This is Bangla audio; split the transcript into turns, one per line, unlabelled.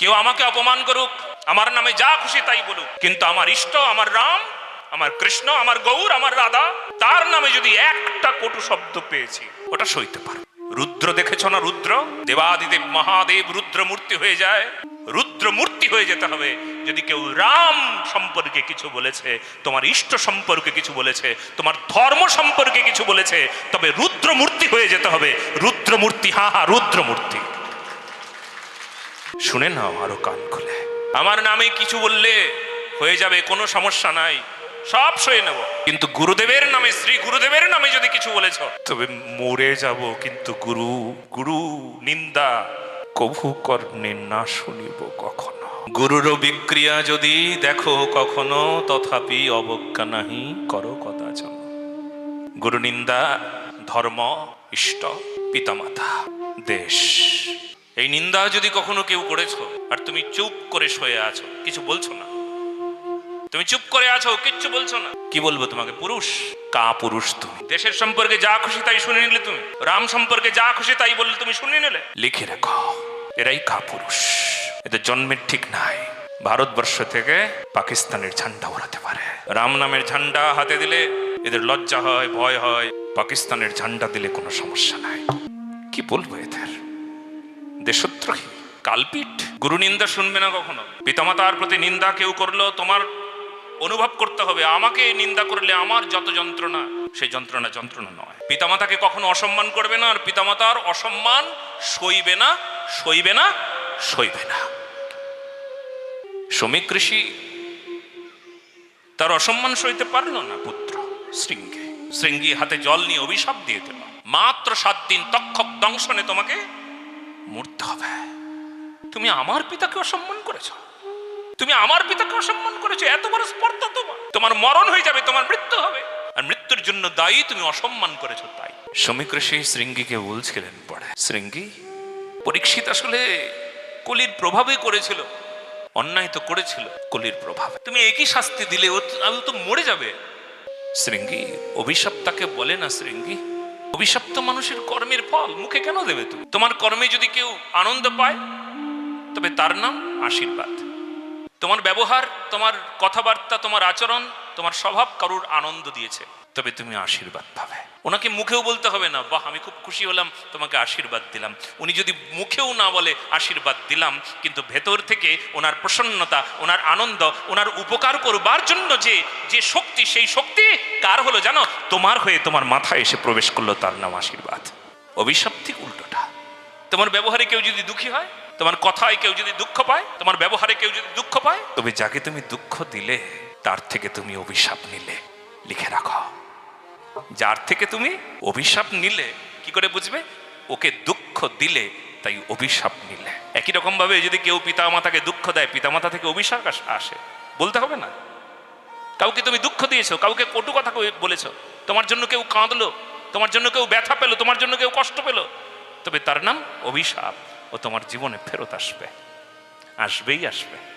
কেউ আমাকে অপমান করুক, আমার নামে যা খুশি তাই বলুক। কিন্তু আমার ইষ্ট, আমার রাম, আমার কৃষ্ণ, আমার গৌর, আমার রাধা, তার নামে যদি একটা কটু শব্দ পেয়েছি, ওটা সইতে পারো। রুদ্র দেখেছ না রুদ্র? দেবাদিদেব মহাদেব রুদ্র মূর্তি হয়ে যায়। রুদ্র মূর্তি হয়ে যেতে হবে। যদি কেউ রাম সম্পর্কে কিছু বলেছে, তোমার ইষ্ট সম্পর্কে কিছু বলেছে, তোমার ধর্ম সম্পর্কে কিছু বলেছে, তবে রুদ্র মূর্তি হয়ে যেতে হবে। রুদ্র মূর্তি হা হা রুদ্র মূর্তি শুনে নাও আরও কান খুলে। আমার নামে কিছু বললে হয়ে যাবে, কোনো সমস্যা নাই। সব সয়ে নেব। কিন্তু গুরুদেবের নামে, শ্রী গুরুদেবের নামে যদি কিছু বলেছ, তবে মরে যাব। কিন্তু গুরু গুরু নিন্দা কভু কর্ণে না শুনিব কখনো। গুরুর বিক্রিয়া যদি দেখো কখনো, তথাপি অবজ্ঞা নাহি করো কদাচন। গুরু নিন্দা, ধর্ম, ইষ্ট, পিতামাতা, দেশ। এই নিন্দা যদি কখনো কেউ করেছ, আর তুমি চুপ করে শুয়ে আছো, কিছু বলছো না? তুমি চুপ করে আছো, কিচ্ছু বলছো না? কি বলব তোমাকে, পুরুষ? কা পুরুষ তুমি? দেশের সম্পর্কে যা খুশি তাই শুনে নিলে তুমি? রাম সম্পর্কে যা খুশি তাই বললে তুমি শুনে নিলে? লিখে রাখো, এরাই কা পুরুষ। এদের জন্মের ঠিক নাই। ভারতবর্ষ থেকে পাকিস্তানের ঝান্ডা ওড়াতে পারে। রাম নামের ঝান্ডা হাতে দিলে এদের লজ্জা হয়, ভয় হয়। পাকিস্তানের ঝান্ডা দিলে কোনো সমস্যা নাই। কি বলব এদের? দেশদ্রোহী কালপিট গুরু নিন্দা শুনবে না কখনো? পিতামাতার প্রতি নিন্দা কেউ করল, তোমার অনুভব করতে হবে। আমাকে নিন্দা করলে আমার যত যন্ত্রণা সেই যন্ত্রণা যন্ত্রণা নয়। পিতামাতাকে কখনো অসম্মান করবে না, আর পিতামাতার অসম্মান সইবে না সইবে না সইবে না। শ্রমিক ঋষি তার অসম্মান সইতে পারল না, পুত্র শৃঙ্গে। শৃঙ্গি হাতে জল নিয়ে অভিশাপ দিয়ে দিল। মাত্র সাত দিন তক্ষক দংশনে তোমাকে মরতে হবে। তুমি আমার পিতাকে অসম্মান করেছ। তুমি আমার পিতাকে অসম্মান করেছ। এত বড় স্পর্ধা তোমার। তোমার মরণ হয়ে যাবে, তোমার মৃত্যু হবে। আর মৃত্যুর জন্য দায়ী তুমি অসম্মান করেছ তাই। শ্রমিক সেই শৃঙ্গিকে বলছিলেন পড়ে শৃঙ্গি, পরীক্ষিত আসলে কলির প্রভাবে করেছিল। অন্যায় তো করেছিল কলির প্রভাবে। তুমি একই শাস্তি দিলে ও তো মরে যাবে। শৃঙ্গি, অভিশাপ তাকে বলে না শৃঙ্গি। অভিশাপ তো মানুষের কর্মের ফল মুখে কেন দেবে তুমি? তোমার কর্মে যদি কেউ আনন্দ পায়, তবে তার নাম আশীর্বাদ। তোমার ব্যবহার, তোমার কথাবার্তা, তোমার আচরণ, তোমার স্বভাব কারুর আনন্দ দিয়েছে। তবে তুমি আশীর্বাদ পাবে। ওনাকে মুখেও বলতে হবে না, বাহ, আমি খুব খুশি হলাম, তোমাকে আশীর্বাদ দিলাম। উনি যদি মুখেও না বলে আশীর্বাদ দিলাম, কিন্তু ভেতর থেকে ওনার প্রসন্নতা, ওনার আনন্দ, ওনার উপকার করবার জন্য যে যে শক্তি, সেই শক্তি কার হলো জানো? তোমার হয়ে তোমার মাথায় এসে প্রবেশ করল তার নাম আশীর্বাদ। অভিশাপ উল্টোটা। তোমার ব্যবহারে কেউ যদি দুঃখী হয়, তোমার কথায় কেউ যদি দুঃখ পায়, তোমার ব্যবহারে কেউ যদি দুঃখ পায়, তবে যাকে তুমি দুঃখ দিলে, তার থেকে তুমি অভিশাপ নিলে। লিখে রাখো। যার থেকে তুমি অভিশাপ নিলে, কি করে বুঝবে? ওকে দুঃখ দিলে, তাই অভিশাপ নিলে। একই রকম ভাবে যদি কেউ পিতা মাতাকে দুঃখ দেয়, পিতামাতা থেকে অভিশাপ আসে বলতে হবে না। কাউকে তুমি দুঃখ দিয়েছ, কাউকে কটু কথা বলেছ, তোমার জন্য কেউ কাঁদলো, তোমার জন্য কেউ ব্যথা পেল, তোমার জন্য কেউ কষ্ট পেল, তবে তার নাম অভিশাপ ও তোমার জীবনে ফেরত আসবে। আসবেই আসবে।